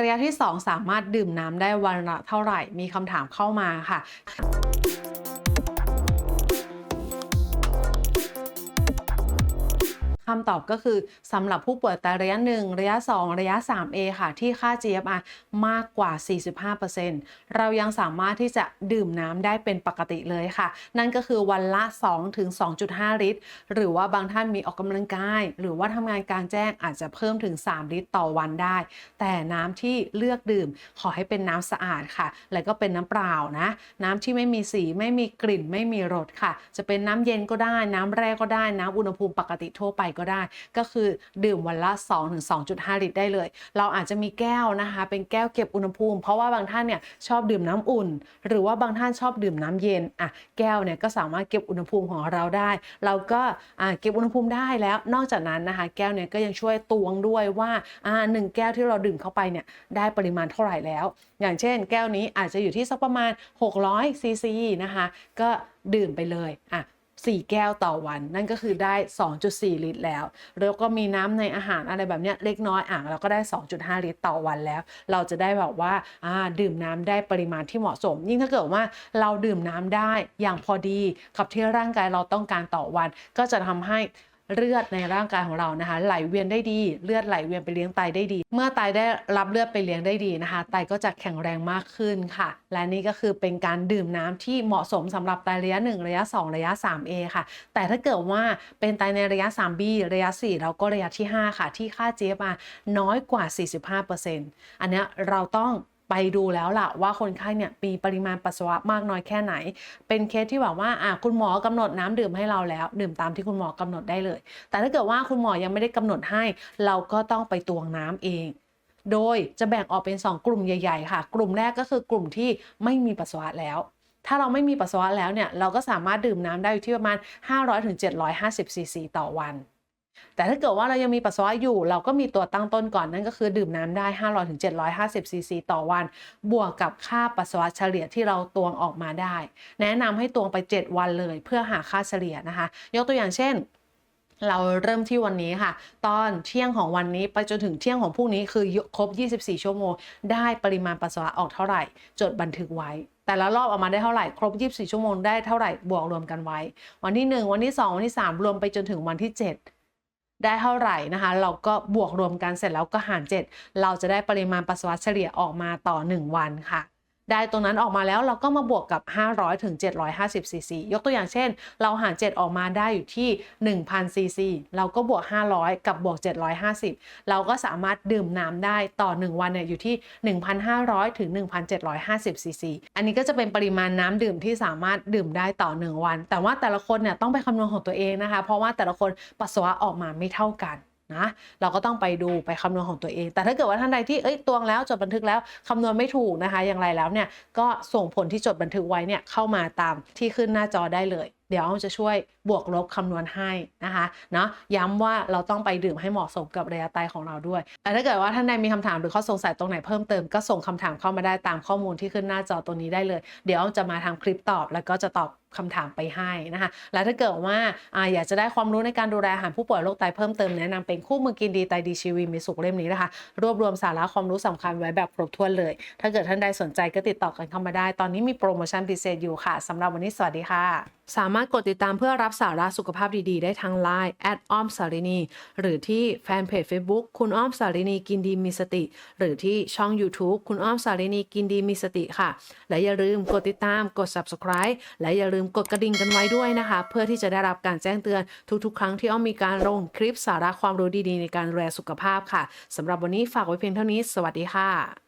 ระยะที่ 2 สามารถดื่มน้ำได้วันละเท่าไหร่มีคำถามเข้ามาค่ะ คำตอบก็คือสำหรับผู้ป่วยไตระยะ 1 ระยะ 2 ระยะ 3A ค่ะ ที่ค่า GFR มากกว่า 45%เรายังสามารถที่จะดื่มน้ำได้เป็นปกติเลยค่ะ นั่นก็คือวันละ 2 ถึง 2.5 ลิตร หรือว่าบางท่านมีออกกำลังกาย หรือว่าทำงานกลางแจ้งอาจจะเพิ่มถึง 3 ลิตรต่อวันได้ แต่น้ำที่เลือกดื่ม ขอให้เป็นน้ำสะอาดค่ะ และก็เป็นน้ำเปล่านะ น้ำที่ไม่มีสีไม่มีกลิ่นไม่มีรสค่ะ จะเป็นน้ำเย็นก็ได้ น้ำแร่ก็ได้น้ำอุณหภูมิปกติทั่วไปก็ได้ ก็คือดื่มวันละ 2-2.5 ลิตรได้เลย เราอาจจะมีแก้วนะคะ เป็นแก้วเก็บอุณหภูมิ เพราะว่าบางท่านเนี่ยชอบดื่มน้ำอุ่น หรือว่าบางท่านชอบดื่มน้ำเย็นอะแก้วเนี่ยก็สามารถเก็บอุณหภูมิของเราได้ เราก็เก็บอุณหภูมิได้แล้ว นอกจากนั้นนะคะ แก้วเนี่ยก็ยังช่วยตวงด้วยว่าอ่าหนึ่งแก้วที่เราดื่มเข้าไปเนี่ยได้ปริมาณเท่าไหร่แล้ว อย่างเช่น แก้วนี้อาจจะอยู่ที่สักประมาณ600ซีซีนะคะ ก็ดื่มไปเลยอะ 4 แก้วต่อวัน นั่นก็คือได้ 2.4 ลิตรแล้ว แล้วก็มีน้ำในอาหารอะไรแบบเนี้ยเล็กน้อยอ่างเราก็ได้ 2.5 ลิตรต่อวันแล้ว เราจะได้แบบว่าอ่าดื่มน้ำได้ปริมาณที่เหมาะสม ยิ่งถ้าเกิดว่าเราดื่มน้ำได้อย่างพอดีกับที่ร่างกายเราต้องการต่อวัน ก็จะทำให้ เลือดในร่างกายของเรานะคะ ไหลเวียนได้ดี เลือดไหลเวียนไปเลี้ยงไตได้ดี เมื่อไตได้รับเลือดไปเลี้ยงได้ดีนะคะ ไตก็จะแข็งแรงมากขึ้นค่ะ และนี่ก็คือเป็นการดื่มน้ำที่เหมาะสมสำหรับไตระยะ 1 ระยะ 2 ระยะ 3A ค่ะ แต่ถ้าเกิดว่าเป็นไตในระยะ 3B ระยะ 4 แล้วก็ระยะที่ 5 ค่ะ ที่ค่า GFR น้อยกว่า 45%อันเนี้เราต้อง ไปดูแล้วล่ะว่าคนไข้เนี่ยมีปริมาณปัสสาวะมากน้อยแค่ไหน เป็นเคสที่แบบว่าอะคุณหมอกำหนดน้ำดื่มให้เราแล้ว ดื่มตามที่คุณหมอกำหนดได้เลย แต่ถ้าเกิดว่าคุณหมอยังไม่ได้กำหนดให้ เราก็ต้องไปตวงน้ำเอง โดยจะแบ่งออกเป็น 2 กลุ่มใหญ่ๆ ค่ะ กลุ่มแรกก็คือกลุ่มที่ไม่มีปัสสาวะแล้วถ้าเราไม่มีปัสสาวะแล้วเนี่ย เราก็สามารถดื่มน้ำได้อยู่ที่ประมาณ 500-750ซีซีต่อวัน แต่ถ้าเกิดว่าเรายังมีปัสสาวะอยู่ เราก็มีตัวตั้งต้นก่อนนั่นก็คือดื่มน้ำได้ 500-750ซีซีต่อวัน บวกกับค่าปัสสาวะเฉลี่ยที่เราตวงออกมาได้ แนะนำให้ตวงไป 7 วันเลย เพื่อหาค่าเฉลี่ยนะคะ ยกตัวอย่างเช่นเราเริ่มที่วันนี้ค่ะ ตอนเที่ยงของวันนี้ไปจนถึงเที่ยงของพรุ่งนี้คือครบ 24 ชั่วโมง ได้ปริมาณปัสสาวะออกเท่าไหร่ จดบันทึกไว้ แต่ละรอบออกมาได้เท่าไหร่ ครบ 24 ชั่วโมงได้เท่าไหร่บวกรวมกันไว้ วันที่ 1 วันที่ 2 วันที่ 3 รวมไปจนถึงวันที่ 7 ได้เท่าไหร่นะคะ เราก็บวกรวมกันเสร็จแล้วก็หาร 7 เราจะได้ปริมาณปัสสาวะเฉลี่ยออกมาต่อ 1 วันค่ะ ได้ตรงนั้นออกมาแล้วเราก็มาบวกกับ 500ถึง750ซีซียกตัวอย่างเช่น เราหาร 7 ออกมาได้อยู่ที่ 1,000ซีซีเราก็บวก 500 กับบวก 750 เราก็สามารถดื่มน้ำได้ต่อ 1 วันเนี่ยอยู่ที่ 1,500ถึง1,750ซีซีอันนี้ก็จะเป็นปริมาณน้ำดื่มที่สามารถดื่มได้ต่อ 1 วัน แต่ว่าแต่ละคนเนี่ยต้องไปคำนวณของตัวเองนะคะ เพราะว่าแต่ละคนปัสสาวะออกมาไม่เท่ากัน นะเราก็ต้องไปดูไปคำนวณของตัวเอง แต่ถ้าเกิดว่าท่านใดที่เอ้ยตวงแล้วจดบันทึกแล้วคำนวณไม่ถูกนะคะ อย่างไรแล้วเนี่ยก็ส่งผลที่จดบันทึกไว้เนี่ยเข้ามาตามที่ขึ้นหน้าจอได้เลย เดี๋ยวจะช่วยบวกลบคำนวณให้นะคะเนาะย้ำว่าเราต้องไปดื่มให้เหมาะสมกับระยะไตของเราด้วยแต่ถ้าเกิดว่าท่านใดมีคำถามหรือข้อสงสัยตรงไหนเพิ่มเติมก็ส่งคำถามเข้ามาได้ตามข้อมูลที่ขึ้นหน้าจอตัวนี้ได้เลย เดี๋ยวจะมาทำคลิปตอบแล้วก็จะตอบคำถามไปให้นะคะ แล้วถ้าเกิดว่าออยากจะได้ความรู้ในการดูแลอาหารผู้ป่วยโรคไตเพิ่มเติมแนะนำเป็นคู่มือกินดีไตดีชีวีมีสุขเล่มนี้นะคะ รวบรวมสาระความรู้สำคัญไว้แบบครบถ้วนเลย ถ้าเกิดท่านใดสนใจก็ติดต่อกันเข้ามาได้ ตอนนี้มีโปรโมชั่นพิเศษอยู่ค่ะสำหรับวันนี้สวัสดีค่ะ สามารถกดติดตามเพื่อรับสาระสุขภาพดีๆ ได้ทาง Line แอดอ้อมสารินีหรือที่แฟนเพจ Facebook คุณอ้อมสารินีกินดีมีสติ หรือที่ช่อง YouTube คุณอ้อมสารินีกินดีมีสติค่ะ และอย่าลืมกดติดตามกด subscribe และอย่าลืมกดกระดิ่งกันไว้ด้วยนะคะ เพื่อที่จะได้รับการแจ้งเตือนทุกๆ ครั้งที่อ้อมมีการลงคลิปสาระความรู้ดีๆ ในการดูแลสุขภาพค่ะสำหรับวันนี้ฝากไว้เพียงเท่านี้ สวัสดีค่ะ